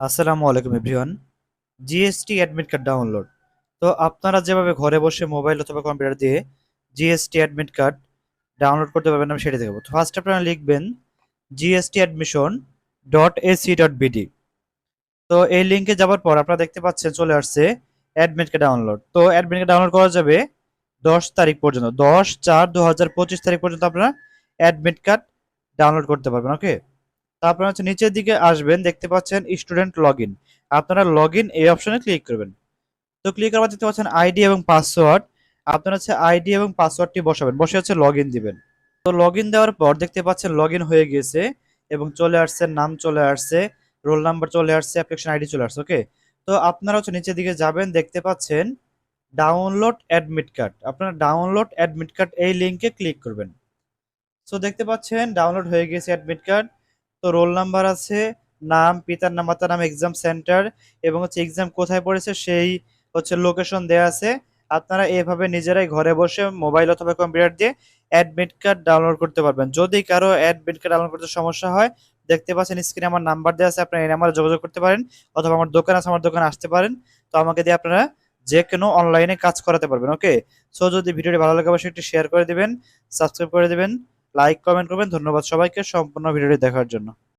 আসসালামু আলাইকুম everyone. GST admit card download তো আপনারা যেভাবে ঘরে বসে মোবাইল অথবা কম্পিউটার দিয়ে জিএসটি অ্যাডমিট কার্ড ডাউনলোড করতে পারবেন, আমি সেটা দেখাবো। ফার্স্ট আপনারা লিখবেন GST admission dot AC dot BD তো এই লিঙ্কে যাওয়ার পর আপনারা দেখতে পাচ্ছেন চলে আসছে অ্যাডমিট কার্ড ডাউনলোড তো অ্যাডমিট কার্ড ডাউনলোড করা যাবে দশ তারিখ পর্যন্ত। দশ চার দু হাজার পঁচিশ তারিখ পর্যন্ত আপনারা অ্যাডমিট কার্ড ডাউনলোড করতে পারবেন ওকে তারপর হচ্ছে নিচের দিকে আসবেন, দেখতে পাচ্ছেন স্টুডেন্ট লগ ইন আপনারা লগ এই অপশনে ক্লিক করবেন। তো ক্লিক করার দেখতে পাচ্ছেন আইডি এবং পাসওয়ার্ড আপনারা হচ্ছে আইডি এবং পাসওয়ার্ডটি বসাবেন, বসে হচ্ছে লগ দিবেন। তো লগ দেওয়ার পর দেখতে পাচ্ছেন লগ হয়ে গিয়েছে এবং চলে আসছে, নাম চলে আসছে রোল নাম্বার চলে আসছে অ্যাপ্লিকেশন আইডি চলে আসছে ওকে তো আপনারা হচ্ছে নিচের দিকে যাবেন, দেখতে পাচ্ছেন ডাউনলোড অ্যাডমিট কার্ড আপনারা ডাউনলোড অ্যাডমিট কার্ড এই লিঙ্কে ক্লিক করবেন। সো দেখতে পাচ্ছেন ডাউনলোড হয়ে গেছে অ্যাডমিট কার্ড তো রোল নাম্বার আছে, নাম, পিতার নাম, মাতার নাম এক্সাম সেন্টার এবং হচ্ছে এক্সাম কোথায় পড়েছে সেই হচ্ছে লোকেশন দেওয়া আছে। আপনারা এভাবে নিজেরাই ঘরে বসে মোবাইল অথবা কম্পিউটার দিয়ে অ্যাডমিট কার্ড ডাউনলোড করতে পারবেন। যদি কারও অ্যাডমিট কার্ড ডাউনলোড করতে সমস্যা হয়, দেখতে পাচ্ছেন স্ক্রিনে আমার নাম্বার দেওয়া আছে, আপনারা এই নাম্বারে যোগাযোগ করতে পারেন অথবা আমার দোকান আছে, আমার দোকানে আসতে পারেন। তো আমাকে দিয়ে আপনারা যে কোনো অনলাইনে কাজ করাতে পারবেন ওকে সো যদি ভিডিওটি ভালো লাগে, অবশ্যই একটি শেয়ার করে দেবেন সাবস্ক্রাইব করে দিবেন। লাইক কমেন্ট করবেন। ধন্যবাদ সবাইকে। সম্পূর্ণ ভিডিওটি দেখার জন্য।